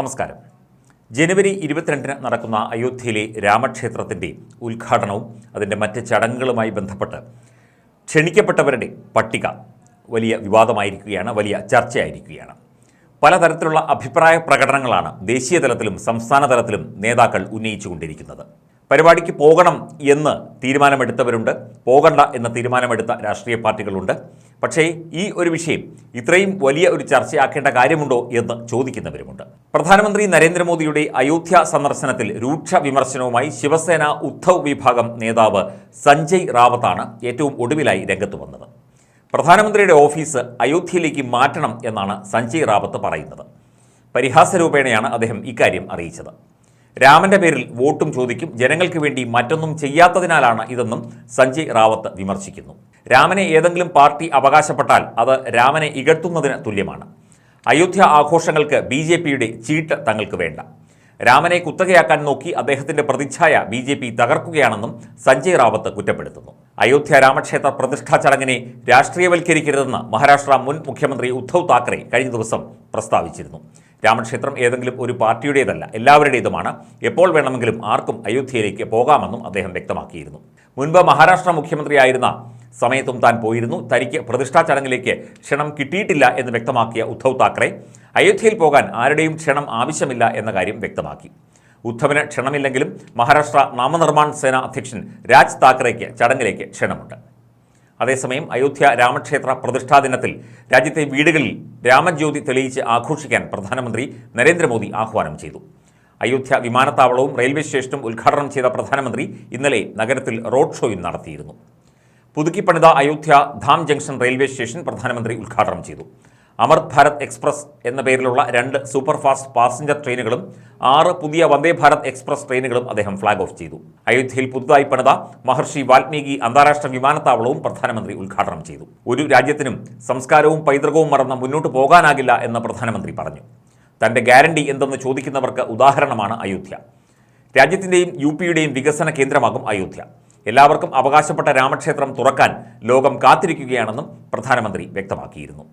നമസ്കാരം. ജനുവരി ഇരുപത്തിരണ്ടിന് നടക്കുന്ന അയോധ്യയിലെ രാമക്ഷേത്രത്തിന്റെ ഉദ്ഘാടനവും അതിന്റെ മറ്റ് ചടങ്ങുകളുമായി ബന്ധപ്പെട്ട് ക്ഷണിക്കപ്പെട്ടവരുടെ പട്ടിക വലിയ വിവാദമായിരിക്കുകയാണ് വലിയ ചർച്ചയായിരിക്കുകയാണ്. പലതരത്തിലുള്ള അഭിപ്രായ പ്രകടനങ്ങളാണ് ദേശീയ തലത്തിലും സംസ്ഥാന തലത്തിലും നേതാക്കൾ ഉന്നയിച്ചുകൊണ്ടിരിക്കുന്നത്. പരിപാടിക്ക് പോകണം എന്ന് തീരുമാനമെടുത്തവരുണ്ട്. പോകണ്ട എന്ന തീരുമാനമെടുത്ത രാഷ്ട്രീയ പാർട്ടികളുണ്ട്. പക്ഷേ ഈ ഒരു വിഷയം ഇത്രയും വലിയ ഒരു ചർച്ചയാക്കേണ്ട കാര്യമുണ്ടോ എന്ന് ചോദിക്കുന്നവരുമുണ്ട്. പ്രധാനമന്ത്രി നരേന്ദ്രമോദിയുടെ അയോധ്യ സന്ദർശനത്തിൽ രൂക്ഷ വിമർശനവുമായി ശിവസേന ഉദ്ധവ് വിഭാഗം നേതാവ് സഞ്ജയ് റാവത്താണ് ഏറ്റവും ഒടുവിലായി രംഗത്ത് വന്നത്. പ്രധാനമന്ത്രിയുടെ ഓഫീസ് അയോധ്യയിലേക്ക് മാറ്റണം എന്നാണ് സഞ്ജയ് റാവത്ത് പറയുന്നത്. പരിഹാസരൂപേണയാണ് അദ്ദേഹം ഇക്കാര്യം അറിയിച്ചത്. രാമന്റെ പേരിൽ വോട്ടും ചോദിക്കും. ജനങ്ങൾക്ക് വേണ്ടി മറ്റൊന്നും ചെയ്യാത്തതിനാലാണ് ഇതെന്നും സഞ്ജയ് റാവത്ത് വിമർശിക്കുന്നു. രാമനെ ഏതെങ്കിലും പാർട്ടി അവകാശപ്പെട്ടാൽ അത് രാമനെ ഇകഴ്ത്തുന്നതിന് തുല്യമാണ്. അയോധ്യ ആഘോഷങ്ങൾക്ക് ബി ജെ പിയുടെ ചീട്ട് തങ്ങൾക്ക് വേണ്ട. രാമനെ കുത്തകയാക്കാൻ നോക്കി അദ്ദേഹത്തിന്റെ പ്രതിച്ഛായ ബി ജെ പി തകർക്കുകയാണെന്നും സഞ്ജയ് റാവത്ത് കുറ്റപ്പെടുത്തുന്നു. അയോധ്യ രാമക്ഷേത്ര പ്രതിഷ്ഠാ ചടങ്ങിനെ രാഷ്ട്രീയവൽക്കരിക്കരുതെന്ന് മഹാരാഷ്ട്ര മുൻ മുഖ്യമന്ത്രി ഉദ്ധവ് താക്കറെ കഴിഞ്ഞ ദിവസം പ്രസ്താവിച്ചിരുന്നു. രാമക്ഷേത്രം ഏതെങ്കിലും ഒരു പാർട്ടിയുടേതല്ല എല്ലാവരുടേതുമാണ്. എപ്പോൾ വേണമെങ്കിലും ആർക്കും അയോധ്യയിലേക്ക് പോകാമെന്നും അദ്ദേഹം വ്യക്തമാക്കിയിരുന്നു. മുൻപ് മഹാരാഷ്ട്ര മുഖ്യമന്ത്രിയായിരുന്ന സമയത്തും താൻ പോയിരുന്നു. തനിക്ക് പ്രതിഷ്ഠാ ചടങ്ങിലേക്ക് ക്ഷണം കിട്ടിയിട്ടില്ല എന്ന് വ്യക്തമാക്കിയ ഉദ്ധവ് താക്കറെ അയോധ്യയിൽ പോകാൻ ആരുടെയും ക്ഷണം ആവശ്യമില്ല എന്ന കാര്യം വ്യക്തമാക്കി. ഉദ്ധവിന് ക്ഷണമില്ലെങ്കിലും മഹാരാഷ്ട്ര നാമനിർമ്മാൺ സേന അധ്യക്ഷൻ രാജ് താക്കറേക്ക് ചടങ്ങിലേക്ക് ക്ഷണമുണ്ട്. അതേസമയം അയോധ്യ രാമക്ഷേത്ര പ്രതിഷ്ഠാ ദിനത്തിൽ രാജ്യത്തെ വീടുകളിൽ രാമജ്യോതി തെളിയിച്ച് ആഘോഷിക്കാൻ പ്രധാനമന്ത്രി നരേന്ദ്രമോദി ആഹ്വാനം ചെയ്തു. അയോധ്യ വിമാനത്താവളവും റെയിൽവേ സ്റ്റേഷനും ഉദ്ഘാടനം ചെയ്ത പ്രധാനമന്ത്രി ഇന്നലെ നഗരത്തിൽ റോഡ് ഷോയും നടത്തിയിരുന്നു. പുതുക്കിപ്പണിത Ayodhya Dham junction railway station പ്രധാനമന്ത്രി ഉദ്ഘാടനം ചെയ്തു. അമൃത് ഭാരത് എക്സ്പ്രസ് എന്ന പേരിലുള്ള രണ്ട് സൂപ്പർ ഫാസ്റ്റ് പാസഞ്ചർ ട്രെയിനുകളും ആറ് പുതിയ വന്ദേ ഭാരത് എക്സ്പ്രസ് ട്രെയിനുകളും അദ്ദേഹം ഫ്ളാഗ് ഓഫ് ചെയ്തു. അയോധ്യയിൽ പുതുതായി പണിത മഹർഷി വാൽമീകി അന്താരാഷ്ട്ര വിമാനത്താവളവും പ്രധാനമന്ത്രി ഉദ്ഘാടനം ചെയ്തു. ഒരു രാജ്യത്തിനും സംസ്കാരവും പൈതൃകവും മറന്ന് മുന്നോട്ട് പോകാനാകില്ല എന്ന് പ്രധാനമന്ത്രി പറഞ്ഞു. തന്റെ ഗ്യാരണ്ടി എന്തെന്ന് ചോദിക്കുന്നവർക്ക് ഉദാഹരണമാണ് അയോധ്യ. രാജ്യത്തിന്റെയും യു പിയുടെയും വികസന കേന്ദ്രമാകും അയോധ്യ. എല്ലാവർക്കും അവകാശപ്പെട്ട രാമക്ഷേത്രം തുറക്കാൻ ലോകം കാത്തിരിക്കുകയാണെന്നും പ്രധാനമന്ത്രി വ്യക്തമാക്കിയിരുന്നു.